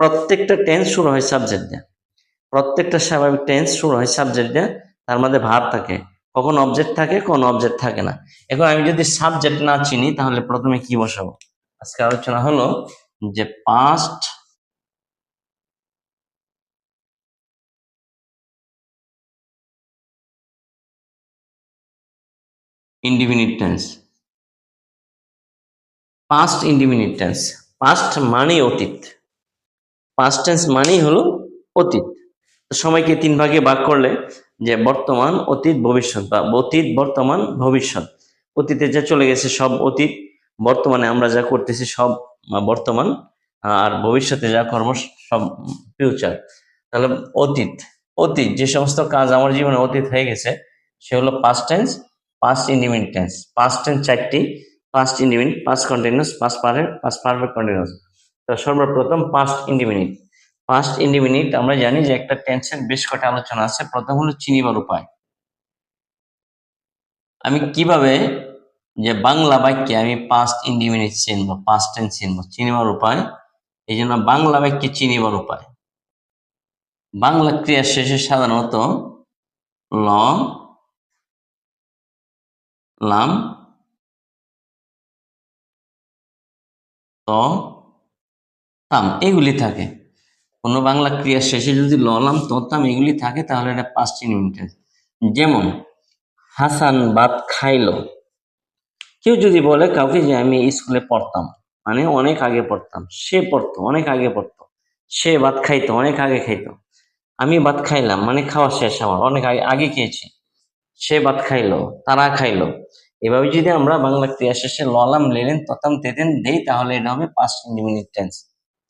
প্রত্যেকটা টেন্স শুরু হয় সাবজেক্ট দিয়ে প্রত্যেকটা স্বাভাবিক টেন্স শুরু হয় সাবজেক্ট দিয়ে তার মধ্যে ভার থাকে। কখন অবজেক্ট থাকে, কোন অবজেক্ট থাকে না। এখন আমি যদি সাবজেক্ট না চিনি, তাহলে প্রথমে কি বসাবো? আজকে আলোচনা হলো যে past indefinite tense past indefinite tense past মানেই অতীত। পাস্ট টেন্স মানেই হলো অতীত। সময়কে তিন ভাগে ভাগ করলে যে বর্তমান, অতীত, ভবিষ্যৎ বা অতীত, বর্তমান, ভবিষ্যৎ। অতীতে যা চলে গেছে সব অতীত, বর্তমানে আমরা যা করতেছি সব বর্তমান, আর ভবিষ্যতে যা কর্ম সব ফিউচার তাহলে অতীত অতীত যে সমস্ত কাজ আমার জীবনে অতীত হয়ে গেছে, সে হলো past tense past independent tense past tense চারটি past independent past continuous past perfect past perfect continuous তো সর্বপ্রথম পাস্ট ইন্ডিপেন্ডেন্ট পাস্ট ইন্ডিপেন্ডেন্ট আমরা জানি যে একটা টেন্সের বেশ কটা আলোচনা আছে। প্রথম হলো চিনিবার উপায় আমি কীভাবে যে বাংলা বাক্যে আমি পাস্ট ইন্ডিপেন্ডেন্ট চিনবো পাস্ট টেন্স চিনবো চিনিবার উপায় এই জন্য বাংলা বাক্যে চিনিবার উপায় বাংলা ক্রিয়া শেষে সাধারণত ল, লাম, ত তাম এগুলি থাকে। কোনো বাংলা ক্রিয়া শেষে যদি ললাম ততাম এগুলি থাকে, তাহলে এটা পাস্ট ইনভিটেন্স যেমন, হাসান ভাত খাইলো। কেউ যদি বলে কাউকে যে আমি স্কুলে পড়তাম মানে অনেক আগে পড়তাম, সে পড়তো, অনেক আগে পড়তো, সে ভাত খাইতো, অনেক আগে খাইতো। আমি ভাত খাইলাম মানে খাওয়া শেষ আমার, অনেক আগে আগে খেয়েছি। সে ভাত খাইলো, তারা খাইলো। এভাবে যদি আমরা বাংলা ক্রিয়া শেষে ললাম লেলেন ততাম তেতেন দেই, তাহলে এটা হবে past indefinite tense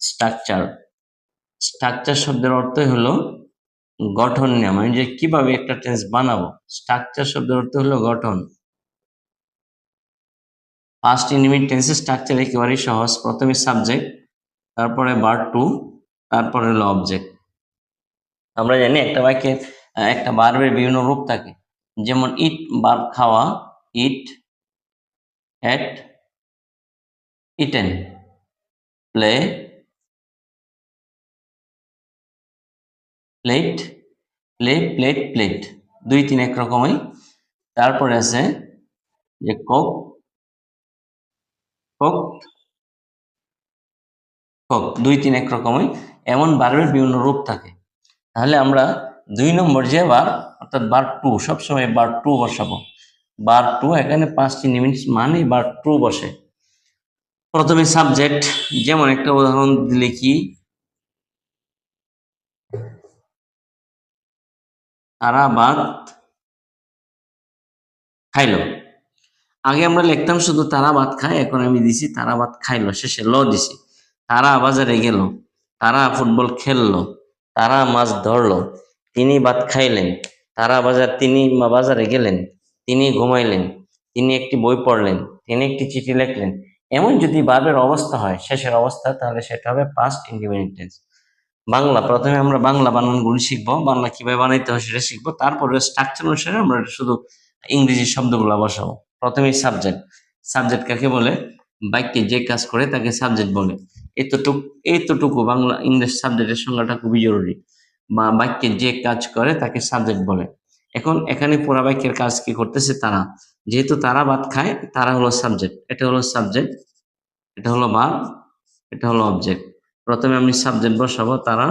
structure structure শব্দের অর্থই হলো গঠন নেওয়া মানে যে কীভাবে একটা টেন্স বানাবো? স্ট্রাকচার শব্দের অর্থ হলো গঠন। পাস্ট ইন্ডিমিনিট টেন্সের স্ট্রাকচার একেবারেই সহজ। প্রথমে সাবজেক্ট তারপরে বার টু তারপরে হলো অবজেক্ট আমরা জানি একটা বাক্যে, একটা বার্বের বিভিন্ন রূপ থাকে। যেমন ইট বার খাওয়া eat ate eaten play played play played played দুই তিন এক রকমই। তারপরে আছে যে কোক কোক কোক, দুই তিন এক রকমই। এমন বার্বের বিভিন্ন রূপ থাকে। তাহলে আমরা দুই নম্বর যে বার অর্থাৎ বার টু সবসময় বার টু বসাবো। বার টু এখানে পাঁচটি নিমিট মানে বার টু বসে। প্রথমে সাবজেক্ট যেমন একটা উদাহরণ দিলে কি তারা ভাত খাইলো। আগে আমরা লিখতাম শুধু তারা ভাত খায়, এখন আমি দিছি তারা ভাত খাইলো, শেষে ল দিছি। তারা বাজারে গেল, তারা ফুটবল খেললো, তারা মাছ ধরলো, তিনি ভাত খাইলেন, তারা বাজার, তিনি বাজারে গেলেন, তিনি ঘুমাইলেন, তিনি একটি বই পড়লেন, তিনি একটি চিঠি লিখলেন। এমন যদি বার্বের অবস্থা হয়, শেষের অবস্থা, তাহলে সেটা হবে পাস্ট ইন্ডিপেন্ডেন্ট টেন্স বাংলা, প্রথমে আমরা বাংলা বানানগুলি শিখব, বাংলা কীভাবে বানাইতে হয় সেটা শিখব, তারপরে স্ট্রাকচার অনুসারে আমরা শুধু ইংরেজি শব্দগুলো বসাবো। প্রথমেই সাবজেক্ট সাবজেক্ট কাকে বলে? বাক্যে যে কাজ করে তাকে সাবজেক্ট বলে। এতটুকু এতটুকু বাংলা ইংলিশ সাবজেক্টের সংজ্ঞাটা খুবই জরুরি। বা বাক্যে যে কাজ করে তাকে সাবজেক্ট বলে। এখন এখানে পুরা বাক্যের কাজ কি করতেছে তারা? যেহেতু তারা ভাত খায়, তারা হলো সাবজেক্ট এটা হলো সাবজেক্ট এটা হলো বার এটা হলো অবজেক্ট প্রথমে আমি সাবজেক্ট বসাবো, তারা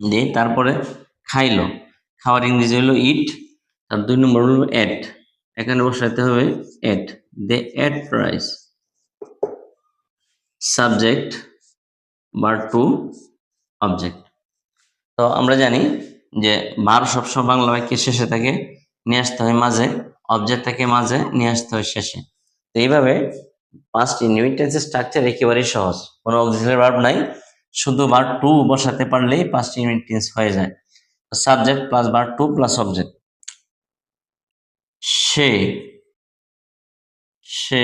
দিয়ে তারপরে খাইলো। খাওয়ার ইংরেজি হলো ইট আর দুই নম্বর হলো এট এখানে বসাতে হবে ate they ate rice subject bar two object তো আমরা জানি যে বার সবসময় বাংলা বাক্যের শেষে থাকে, নিয়ে আসতে হয় মাঝে। অবজেক্ট থাকে মাঝে, নিয়ে আসতে হয় শেষে। তো এইভাবে পাঁচ ইনভিটেন্সের স্ট্রাকচার একেবারেই সহজ। কোনো অক্সিলারি ভার্ব নাই, শুধু বার টু বসাতে পারলেই পাঁচটি ইনভিটেন্স হয়ে যায়। সাবজেক্ট প্লাস বার টু প্লাস অবজেক্ট সে সে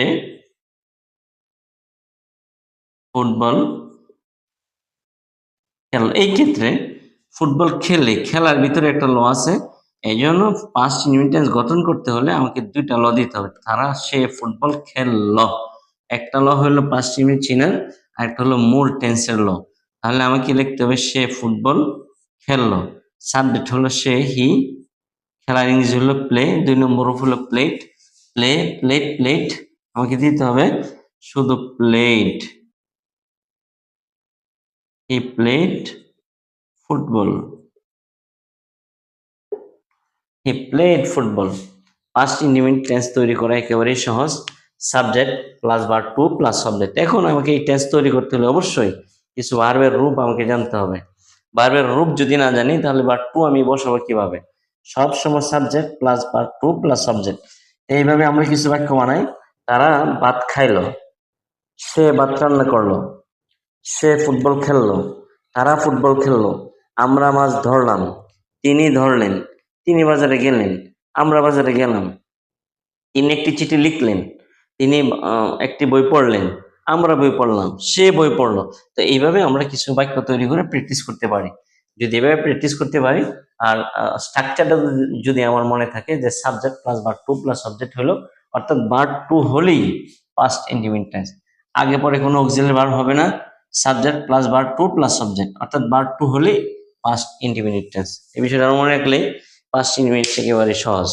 ফুটবল খেল এই ক্ষেত্রে ফুটবল খেলে খেলার ভিতরে একটা ল আছে। এই জন্য পাঁচটি ইউনিটেন্স গঠন করতে হলে আমাকে দুইটা ল দিতে হবে। তারা সে ফুটবল খেলল। একটা ল হলো পাঁচটি মিনিট চিনার আর একটা হলো মূল টেন্সের ল। তাহলে আমাকে লিখতে হবে সে ফুটবল খেললো। সাবজেক্ট হলো সে, হি। খেলার ইংরেজি হলো প্লে, দুই নম্বর হলো প্লেট। Play, played plate. আমাকে দিতে হবে শুধু played. He played football. He played football. Past independent tense তৈরি করা একেবারেই সহজ। সাবজেক্ট প্লাস বার টু প্লাস সাবজেক্ট এখন আমাকে এই টেন্স তৈরি করতে হলে অবশ্যই কিছু ভার্বের রূপ আমাকে জানতে হবে। ভার্বের রূপ যদি না জানি, তাহলে বার টু আমি বসাবো কীভাবে? সব সময় সাবজেক্ট প্লাস বার টু প্লাস সাবজেক্ট এইভাবে আমরা কিছু বাক্য বানাই। তারা ভাত খাইলো, সে ভাত রান্না করল, সে ফুটবল খেললো, তারা ফুটবল খেললো, আমরা মাছ ধরলাম, তিনি ধরলেন, তিনি বাজারে গেলেন, আমরা বাজারে গেলাম, তিনি একটি চিঠি লিখলেন তিনি একটি বই পড়লেন, আমরা বই পড়লাম, সে বই পড়ল। তো এইভাবে আমরা কিছু বাক্য তৈরি করে প্র্যাকটিস করতে পারি। যদি এভাবে প্র্যাকটিস করতে পারি, আর স্ট্রাকচারটা যদি আমার মনে থাকে যে সাবজেক্ট প্লাস বার টু প্লাস সাবজেক্ট হলো, অর্থাৎ বার টু হলেই পাস্ট ইন্ডিপেন্ডেন্ট টেন্স আগে পরে কোনো অক্সিলারি বার হবে না সাবজেক্ট প্লাস বার টু প্লাস সাবজেক্ট অর্থাৎ বার টু হলেই পাস্ট ইন্ডিপেন্ডেন্ট টেন্স এই বিষয়টা মনে রাখলে পাস্ট ইন্ডিপেন্ডেন্ট একেবারে সহজ।